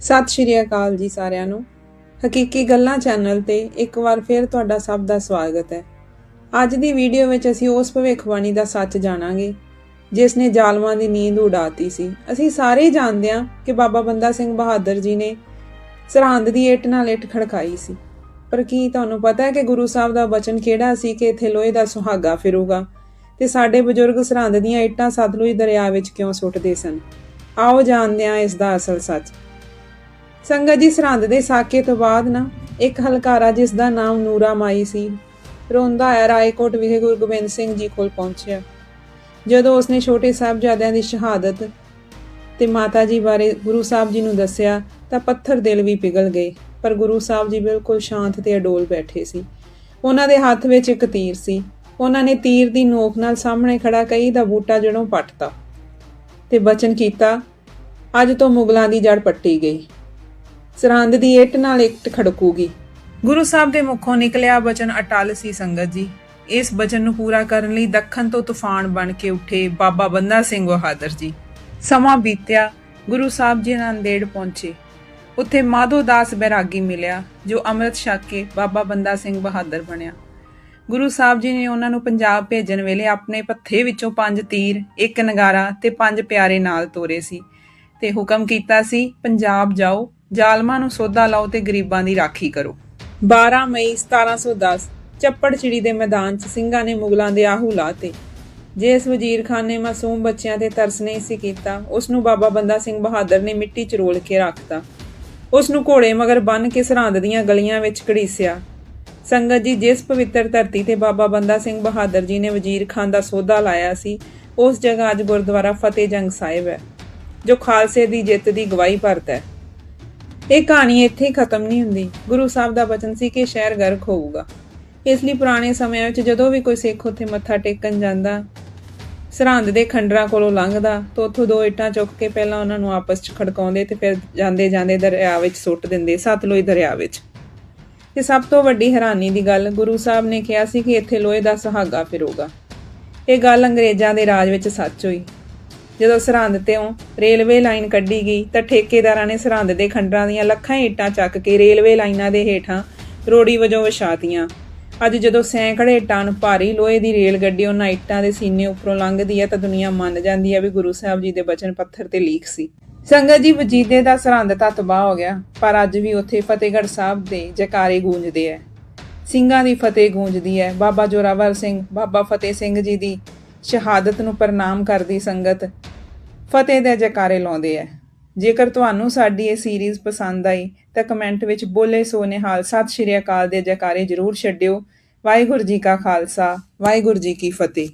ਸਤਿ ਸ਼੍ਰੀ ਅਕਾਲ ਜੀ ਸਾਰਿਆਂ ਨੂੰ। ਹਕੀਕੀ ਗੱਲਾਂ ਚੈਨਲ ਤੇ ਇੱਕ ਵਾਰ ਫਿਰ ਤੁਹਾਡਾ ਸਭ ਦਾ ਸਵਾਗਤ ਹੈ। ਅੱਜ ਦੀ ਵੀਡੀਓ ਵਿੱਚ ਅਸੀਂ ਉਸ ਭਵਿੱਖਬਾਣੀ ਦਾ ਸੱਚ ਜਾਣਾਂਗੇ, ਜਿਸ ਨੇ ਜ਼ਾਲਮਾਂ ਦੀ ਨੀਂਦ ਉਡਾਤੀ ਸੀ। ਅਸੀਂ ਸਾਰੇ ਜਾਣਦੇ ਹਾਂ ਕਿ ਬਾਬਾ ਬੰਦਾ ਸਿੰਘ ਬਹਾਦਰ ਜੀ ਨੇ ਸਰਹੰਦ ਦੀ ਇੱਟ ਨਾਲ ਇੱਟ ਖੜਕਾਈ ਸੀ। ਪਰ ਕੀ ਤੁਹਾਨੂੰ ਪਤਾ ਹੈ ਕਿ ਗੁਰੂ ਸਾਹਿਬ ਦਾ ਬਚਨ ਕਿਹੜਾ ਸੀ ਕਿ ਇੱਥੇ ਲੋਹੇ ਦਾ ਸੁਹਾਗਾ ਫਿਰੂਗਾ? ਤੇ ਸਾਡੇ ਬਜ਼ੁਰਗ ਸਰਹੰਦ ਦੀਆਂ ਇੱਟਾਂ ਸਤਲੁਜ ਦਰਿਆ ਵਿੱਚ ਕਿਉਂ ਸੁੱਟਦੇ ਸਨ? ਆਓ ਜਾਣਦੇ ਹਾਂ ਇਸ ਦਾ ਅਸਲ ਸੱਚ। ਸੰਗਤ ਜੀ ਸਰਹੰਦ ਦੇ ਸਾਕੇ ਤੋਂ ਬਾਅਦ ਨਾ, ਇੱਕ ਹਲਕਾਰਾ ਜਿਸ ਦਾ ਨਾਮ ਨੂਰਾ ਮਾਈ ਸੀ, ਰੋਂਦਾ ਆਇਆ ਰਾਏਕੋਟ ਵਿਖੇ ਗੁਰੂ ਗੋਬਿੰਦ ਸਿੰਘ ਜੀ ਕੋਲ ਪਹੁੰਚਿਆ। ਜਦੋਂ ਉਸਨੇ ਛੋਟੇ ਸਾਹਿਬਜ਼ਾਦਿਆਂ ਦੀ ਸ਼ਹਾਦਤ ਤੇ ਮਾਤਾ ਜੀ ਬਾਰੇ ਗੁਰੂ ਸਾਹਿਬ ਜੀ ਨੂੰ ਦੱਸਿਆ, ਤਾਂ ਪੱਥਰ ਦਿਲ ਵੀ ਪਿਘਲ ਗਏ, ਪਰ ਗੁਰੂ ਸਾਹਿਬ ਜੀ ਬਿਲਕੁਲ ਸ਼ਾਂਤ ਤੇ ਅਡੋਲ ਬੈਠੇ ਸੀ। ਉਹਨਾਂ ਦੇ ਹੱਥ ਵਿੱਚ ਇੱਕ ਤੀਰ ਸੀ। ਉਹਨਾਂ ਨੇ ਤੀਰ ਦੀ ਨੋਕ ਨਾਲ ਸਾਹਮਣੇ ਖੜਾ ਕਈ ਦਾ ਬੂਟਾ ਜੜੋਂ ਪੱਟਤਾ। ਤੇ ਬਚਨ ਕੀਤਾ, ਅੱਜ ਤੋਂ ਮੁਗਲਾਂ ਦੀ ਜੜ ਪੱਟੀ ਗਈ। ਸਰਹੰਦ ਦੀ ਇੱਟ ਨਾਲ ਇੱਟ ਖੜਕੂਗੀ। ਗੁਰੂ ਸਾਹਿਬ ਦੇ ਮੁਖੋਂ ਨਿਕਲਿਆ ਬਚਨ ਅਟਲ ਸੀ ਸੰਗਤ ਜੀ। ਇਸ ਬਚਨ ਨੂੰ ਪੂਰਾ ਕਰਨ ਲਈ ਦੱਖਣ ਤੋਂ ਤੂਫਾਨ ਬਣ ਕੇ ਉੱਠੇ ਬਾਬਾ ਬੰਦਾ ਸਿੰਘ ਬਹਾਦਰ ਜੀ। ਸਮਾਂ ਬੀਤਿਆ, ਗੁਰੂ ਸਾਹਿਬ ਜੀ ਨਾਂਦੇੜ ਪਹੁੰਚੇ। ਉੱਥੇ ਮਾਧੋ ਦਾਸ ਬੈਰਾਗੀ ਮਿਲਿਆ, ਜੋ ਅੰਮ੍ਰਿਤ ਛਕ ਕੇ ਬਾਬਾ ਬੰਦਾ ਸਿੰਘ ਬਹਾਦਰ ਬਣਿਆ। ਗੁਰੂ ਸਾਹਿਬ ਜੀ ਨੇ ਉਹਨਾਂ ਨੂੰ ਪੰਜਾਬ ਭੇਜਣ ਵੇਲੇ ਆਪਣੇ ਪੱਥੇ ਵਿੱਚੋਂ ਪੰਜ ਤੀਰ, ਇੱਕ ਨਗਾਰਾ ਤੇ ਪੰਜ ਪਿਆਰੇ ਨਾਲ ਤੋਰੇ ਸੀ। ਤੇ ਹੁਕਮ ਕੀਤਾ ਸੀ, ਪੰਜਾਬ ਜਾਓ ਜ਼ਾਲਮਾਂ ਨੂੰ ਸੋਧਾ ਲਾਓ ਤੇ ਗਰੀਬਾਂ ਦੀ ਰਾਖੀ ਕਰੋ। 12 ਮਈ 1710 ਚੱਪੜਚਿੜੀ ਦੇ ਮੈਦਾਨ 'ਚ ਸਿੰਘਾਂ ਨੇ ਮੁਗਲਾਂ ਦੇ ਆਹੂ ਲਾਤੇ। ਜਿਸ ਵਜ਼ੀਰ ਖਾਨ ਨੇ ਮਾਸੂਮ ਬੱਚਿਆਂ ਤੇ ਤਰਸ ਨਹੀਂ ਸੀ ਕੀਤਾ ਉਸ ਨੂੰ ਬਾਬਾ ਬੰਦਾ ਸਿੰਘ ਬਹਾਦਰ ਨੇ ਮਿੱਟੀ 'ਚ ਰੋਲ ਕੇ ਰੱਖਤਾ। ਉਸ ਨੂੰ ਘੋੜੇ ਮਗਰ ਬੰਨ ਕੇ ਸਰਹੰਦ ਦੀਆਂ ਗਲੀਆਂ ਵਿੱਚ ਘੜੀਸਿਆ। ਸੰਗਤ ਜੀ, ਜਿਸ ਪਵਿੱਤਰ ਧਰਤੀ ਤੇ ਬਾਬਾ ਬੰਦਾ ਸਿੰਘ ਬਹਾਦਰ ਜੀ ਨੇ ਵਜ਼ੀਰ ਖਾਨ ਦਾ ਸੋਧਾ ਲਾਇਆ ਸੀ, ਉਸ ਜਗ੍ਹਾ ਅੱਜ ਗੁਰਦੁਆਰਾ ਫਤਿਹ ਜੰਗ ਸਾਹਿਬ ਹੈ, ਜੋ ਖਾਲਸੇ ਦੀ ਜਿੱਤ ਦੀ ਗਵਾਹੀ ਭਰਦਾ ਹੈ। ਇਹ ਕਹਾਣੀ ਇੱਥੇ ਹੀ ਖਤਮ ਨਹੀਂ ਹੁੰਦੀ। ਗੁਰੂ ਸਾਹਿਬ ਦਾ ਬਚਨ ਸੀ ਕਿ ਸ਼ਹਿਰ ਗਰਕ ਹੋਊਗਾ। ਇਸ ਲਈ ਪੁਰਾਣੇ ਸਮਿਆਂ ਵਿੱਚ ਜਦੋਂ ਵੀ ਕੋਈ ਸਿੱਖ ਉੱਥੇ ਮੱਥਾ ਟੇਕਣ ਜਾਂਦਾ, ਸਰਹੰਦ ਦੇ ਖੰਡਰਾਂ ਕੋਲੋਂ ਲੰਘਦਾ ਤਾਂ ਉੱਥੋਂ ਦੋ ਇੱਟਾਂ ਚੁੱਕ ਕੇ ਪਹਿਲਾਂ ਉਹਨਾਂ ਨੂੰ ਆਪਸ 'ਚ ਖੜਕਾਉਂਦੇ ਤੇ ਫਿਰ ਜਾਂਦੇ ਜਾਂਦੇ ਦਰਿਆ ਵਿੱਚ ਸੁੱਟ ਦਿੰਦੇ, ਸਤਲੁਜ ਦਰਿਆ ਵਿੱਚ। ਤੇ ਸਭ ਤੋਂ ਵੱਡੀ ਹੈਰਾਨੀ ਦੀ ਗੱਲ ਗੁਰੂ ਸਾਹਿਬ ਨੇ ਕਿਹਾ ਸੀ ਕਿ ਇੱਥੇ ਲੋਹੇ ਦਾ ਸੁਹਾਗਾ ਫਿਰੂਗਾ। ਇਹ ਗੱਲ ਅੰਗਰੇਜ਼ਾਂ ਦੇ ਰਾਜ ਵਿੱਚ ਸੱਚ ਹੋਈ। ਜਦੋਂ ਸਰਹੰਦ ਤੋਂ ਰੇਲਵੇ ਲਾਈਨ ਕੱਢੀ ਗਈ ਤਾਂ ਠੇਕੇਦਾਰਾਂ ਨੇ ਸਰਹੰਦ ਦੇ ਖੰਡਰਾਂ ਦੀਆਂ ਲੱਖਾਂ ਇੱਟਾਂ ਚੱਕ ਕੇ ਰੇਲਵੇ ਲਾਈਨਾਂ ਦੇ ਹੇਠਾਂ ਰੋੜੀ ਵਜੋਂ ਵਿਛਾਤੀਆਂ। ਅੱਜ ਜਦੋਂ ਸੈਂਕੜੇ ਟਨ ਭਾਰੀ ਲੋਹੇ ਦੀ ਰੇਲ ਗੱਡੀ ਉਹਨਾਂ ਇੱਟਾਂ ਦੇ ਸੀਨੇ ਉੱਪਰੋਂ ਲੰਘਦੀ ਹੈ ਤਾਂ ਦੁਨੀਆ ਮੰਨ ਜਾਂਦੀ ਹੈ ਵੀ ਗੁਰੂ ਸਾਹਿਬ ਜੀ ਦੇ ਬਚਨ ਪੱਥਰ ਤੇ ਲੀਕ ਸੀ। ਸੰਗਤ ਜੀ ਵਜੀਦੇ ਦਾ ਸਰਹੰਦ ਤਾਂ ਤਬਾਹ ਹੋ ਗਿਆ, ਪਰ ਅੱਜ ਵੀ ਉੱਥੇ ਫਤਿਹਗੜ੍ਹ ਸਾਹਿਬ ਦੇ ਜਕਾਰੇ ਗੂੰਜਦੇ ਐ ਸਿੰਘਾਂ ਦੀ ਫਤਿਹ ਗੂੰਜਦੀ ਹੈ। ਬਾਬਾ ਜੋਰਾਵਰ ਸਿੰਘ, ਬਾਬਾ ਫਤਿਹ ਸਿੰਘ ਜੀ ਦੀ ਸ਼ਹਾਦਤ ਨੂੰ ਪ੍ਰਣਾਮ ਕਰਦੀ ਸੰਗਤ। ਫਤਿਹ ਦੇ ਜਕਾਰੇ ਲਾਉਂਦੇ ਐ। ਜੇਕਰ ਤੁਹਾਨੂੰ ਸਾਡੀ ਇਹ ਸੀਰੀਜ਼ ਪਸੰਦ ਆਈ, ਤਾਂ ਕਮੈਂਟ ਵਿੱਚ ਬੋਲੇ ਸੋ ਨਿਹਾਲ ਸਤਿ ਸ਼੍ਰੀ ਅਕਾਲ ਦੇ ਜਕਾਰੇ ਜ਼ਰੂਰ ਛੱਡਿਓ। ਵਾਹਿਗੁਰੂ ਜੀ ਕਾ ਖਾਲਸਾ, ਵਾਹਿਗੁਰੂ ਜੀ ਕੀ ਫਤਿਹ।